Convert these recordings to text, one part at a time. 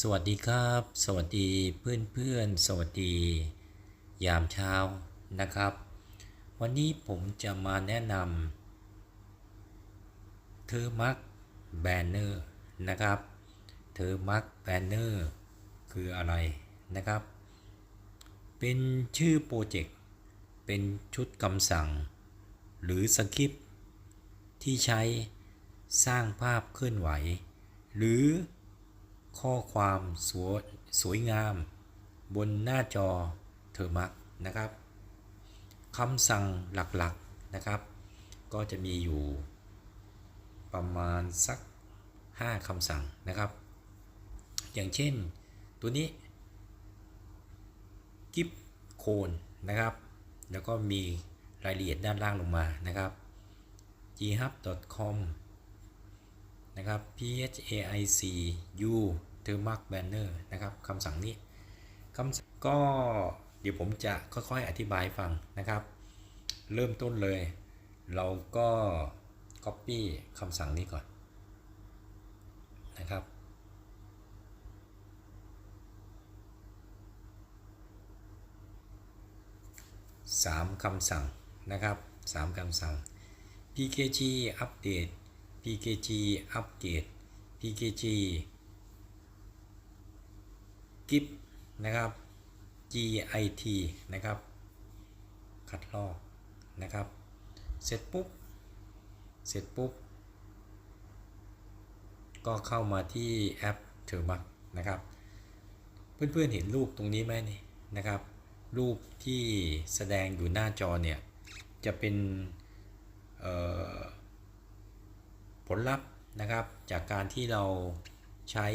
สวัสดีครับ สวัสดีเพื่อนเพื่อนสวัสดี ยามเช้านะครับ วันนี้ผมจะมาแนะนำเธอมักแบนเนอร์นะครับ เธอมักแบนเนอร์คืออะไรนะครับ เป็นชื่อโปรเจกต์ เป็นชุดคำสั่ง หรือสคริปที่ใช้สร้างภาพเคลื่อนไหว หรือ ข้อความสวยสวยงาม บนหน้าจอเทอร์มักนะครับคำสั่งหลักๆนะครับ ก็จะมีอยู่ประมาณสัก 5คำสั่งนะครับ อย่างเช่นตัวนี้กิฟโคนนะครับ แล้วก็มีรายละเอียดด้านล่างลงมานะครับ ghub.com นะครับ phaic u thermark banner นะครับคำสั่งนี้คำก็เดี๋ยวผมจะค่อยๆอธิบายฟังนะครับ เริ่มต้นเลย เราก็ copy คำสั่งนี้ก่อนนะครับสามคำสั่งนะครับสามคำสั่ง pkg อัปเดต pkg อัปเกรด pkg git นะครับ git นะครับ คัดลอกนะครับ เสร็จปุ๊บ เสร็จปุ๊บ ก็เข้ามาที่แอปเทอร์มักนะครับ เพื่อนๆเห็นรูปตรงนี้ไหมนี่นะครับ รูปที่แสดงอยู่หน้าจอเนี่ย จะเป็นเอ่อ ผลลัพธ์นะครับจากการที่เราใช้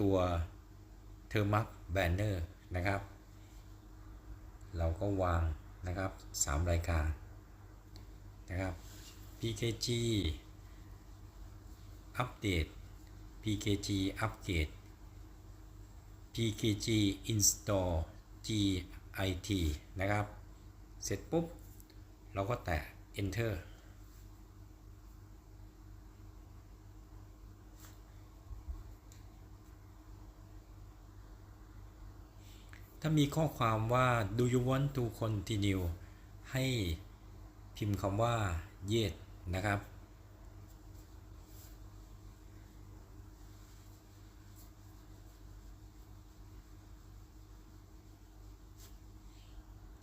ตัว t e r m a r k Banner นะครับ เราก็วางนะครับ 3 รายการนะครับ PKG อัปเดต PKG อัปเกรด PKG install GIT นะครับ เสร็จปุ๊บ เราก็แตะ enter ถ้ามีข้อความว่า do you want to continue ให้พิมพ์คำว่า yes นะครับ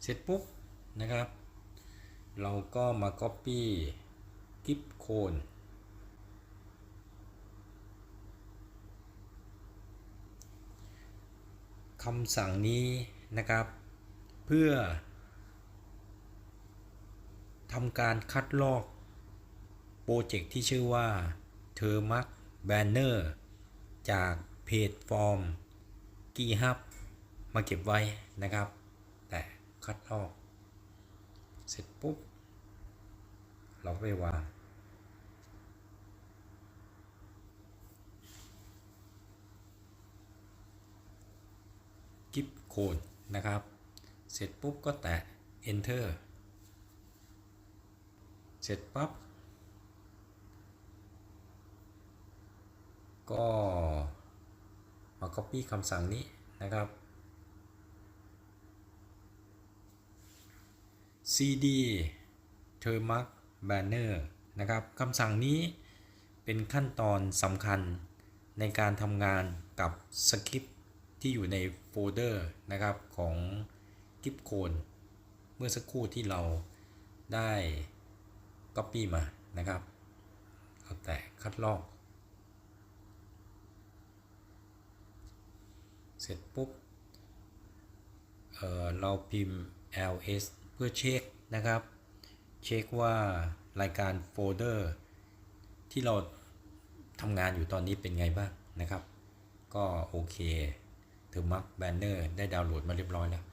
เสร็จปุ๊บนะครับ เราก็มา copy กิฟโคน คำสั่งนี้นะครับ เพื่อทำการคัดลอกโปรเจกต์ที่ชื่อว่า t e r m a r Banner จากเพจฟอร์ม g i h u b มาเก็บไว้นะครับ แต่คัดลอก เสร็จปุ๊บ เราก็ไปวาง กิฟโคนนะครับ เสร็จปุ๊บก็แตะ enter เสร็จปั๊บก็มา copy คำสั่งนี้นะครับ cd t e r m a r k banner นะครับคำสั่งนี้เป็นขั้นตอนสำคัญในการทำงานกับสคริปต์ ที่อยู่ในโฟลเดอร์นะครับของกิฟโคนเมื่อสักครู่ที่เราได้ Copy มานะครับเอาแต่คัดลอก เสร็จปุ๊บเเราพิมพ์ ls เพื่อเช็คนะครับ เช็คว่ารายการโฟลเดอร์ที่เราทำงานอยู่ตอนนี้เป็นไงบ้างนะครับ ก็โอเค ถือมักแบนเนอร์ได้ดาวน์โหลดมาเรียบร้อยแล้ว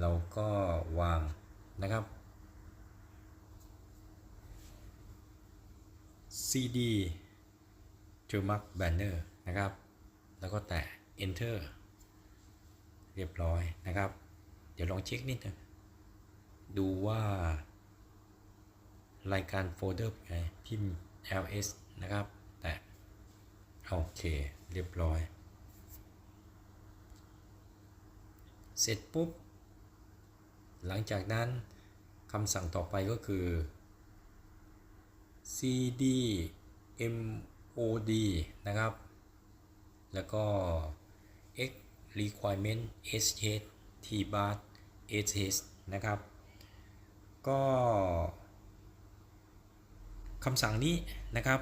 เราก็วางนะครับ cd เจอมักแบนเนอร์นะครับ แล้วก็แตะ enter เรียบร้อยนะครับ เดี๋ยวลองเช็คนิดนึงดูว่ารายการโฟลเดอร์ไงพิมพ์ ls นะครับ แต่โอเค เรียบร้อย เสร็จปุ๊บ หลังจากนั้นคำสั่งต่อไปก็คือ cd mod นะครับ แล้วก็ x requirement sh t bar sh นะครับ ก็คำสั่งนี้นะครับ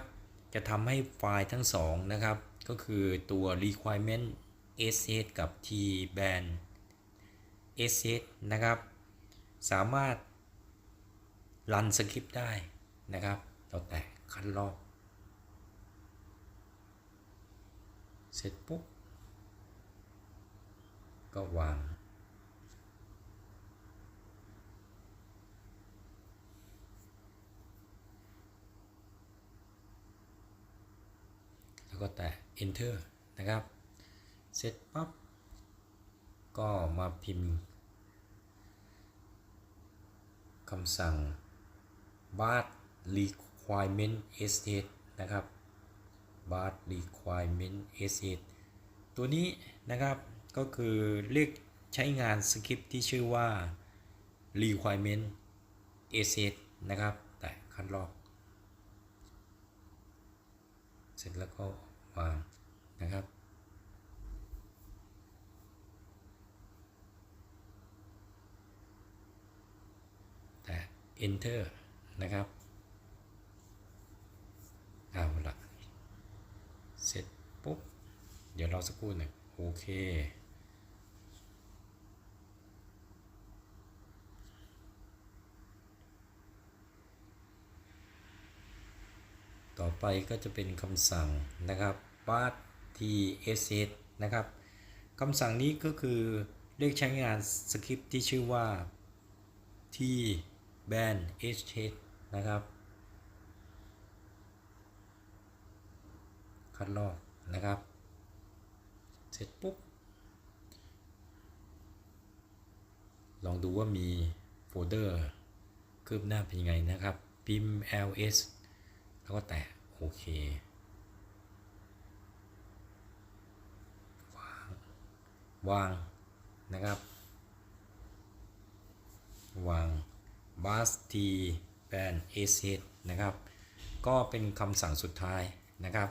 จะทำให้ไฟล์ทั้งสองนะครับ ก็คือตัว requirement sh กับ t band sh นะครับ สามารถรันสคริปต์ได้นะครับเราแต่คัดลอก เสร็จปุ๊บ ก็วางแล้วก็แตะ enter นะครับ เสร็จปั๊บ ก็มาพิมพ์คำสั่ง bar requirement estate นะครับ bar requirement estate ตัวนี้นะครับก็คือเรียกใช้งานสคริปที่ชื่อว่า requirement estate นะครับ แต่คัดลอก เสร็จแล้วก็วางนะครับ แต่ enter นะครับเอาละเสร็จปุ๊บ เดี๋ยวรอสักครู่หนึ่งโอเค ต่อไปก็จะเป็นคำสั่งนะครับ path tsh นะครับคำสั่งนี้ก็คือเรียกใช้งานสคริปต์ที่ชื่อว่า t band sh นะครับ คัดลอกนะครับ เสร็จปุ๊บ ลองดูว่ามีโฟลเดอร์คืบหน้าเป็นยังไงนะครับ พิมพ์ ls แล้วก็แตะโอเควางวางนะครับ วาง bus t band s นะครับ ก็เป็นคำสั่งสุดท้ายนะครับ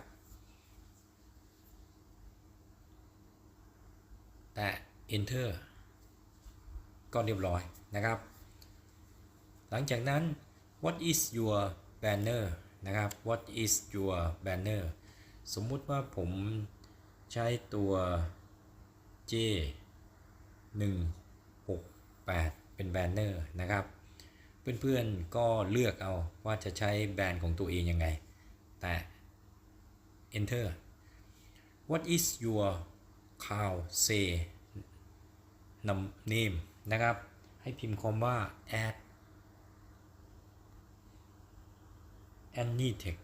แต่ enter ก็เรียบร้อยนะครับ หลังจากนั้น what is your banner นะครับ what is your banner สมมุติว่าผมใช้ตัว J 1 6 8 เป็นแบนเนอร์นะครับ เพื่อนๆก็เลือกเอาว่าจะใช้แบรนด์ของตัวเองยังไง แต่ enter what is your cow say name นะครับ ให้พิมพ์คำว่า add anytech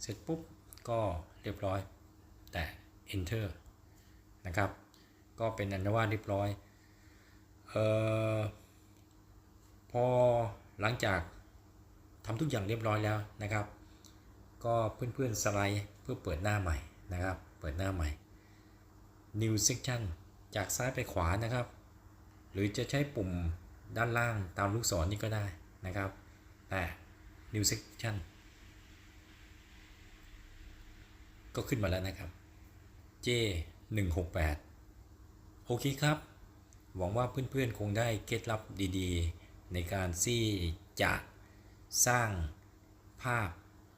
เสร็จปุ๊บก็เรียบร้อยแต่ enter นะครับ ก็เป็นอันว่าเรียบร้อยเอ่อพอหลังจากทำทุกอย่างเรียบร้อยแล้วนะครับ ก็เพื่อนๆสไลด์เพื่อเปิดหน้าใหม่นะครับ เปิดหน้าใหม่ New Section จากซ้ายไปขวานะครับ หรือจะใช้ปุ่มด้านล่างตามลูกศรนี่ก็ได้นะครับ แต่ New Section ก็ขึ้นมาแล้วนะครับ J 1 6 8 โอเคครับ หวังว่าเพื่อนๆคงได้เคล็ดลับดีๆ ในการที่จะสร้างภาพ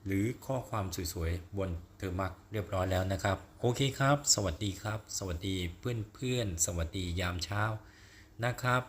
หรือข้อความสวยๆ บนเทอร์มักเรียบร้อยแล้วนะครับ โอเคครับ สวัสดีครับ สวัสดีเพื่อนๆ สวัสดียามเช้านะครับ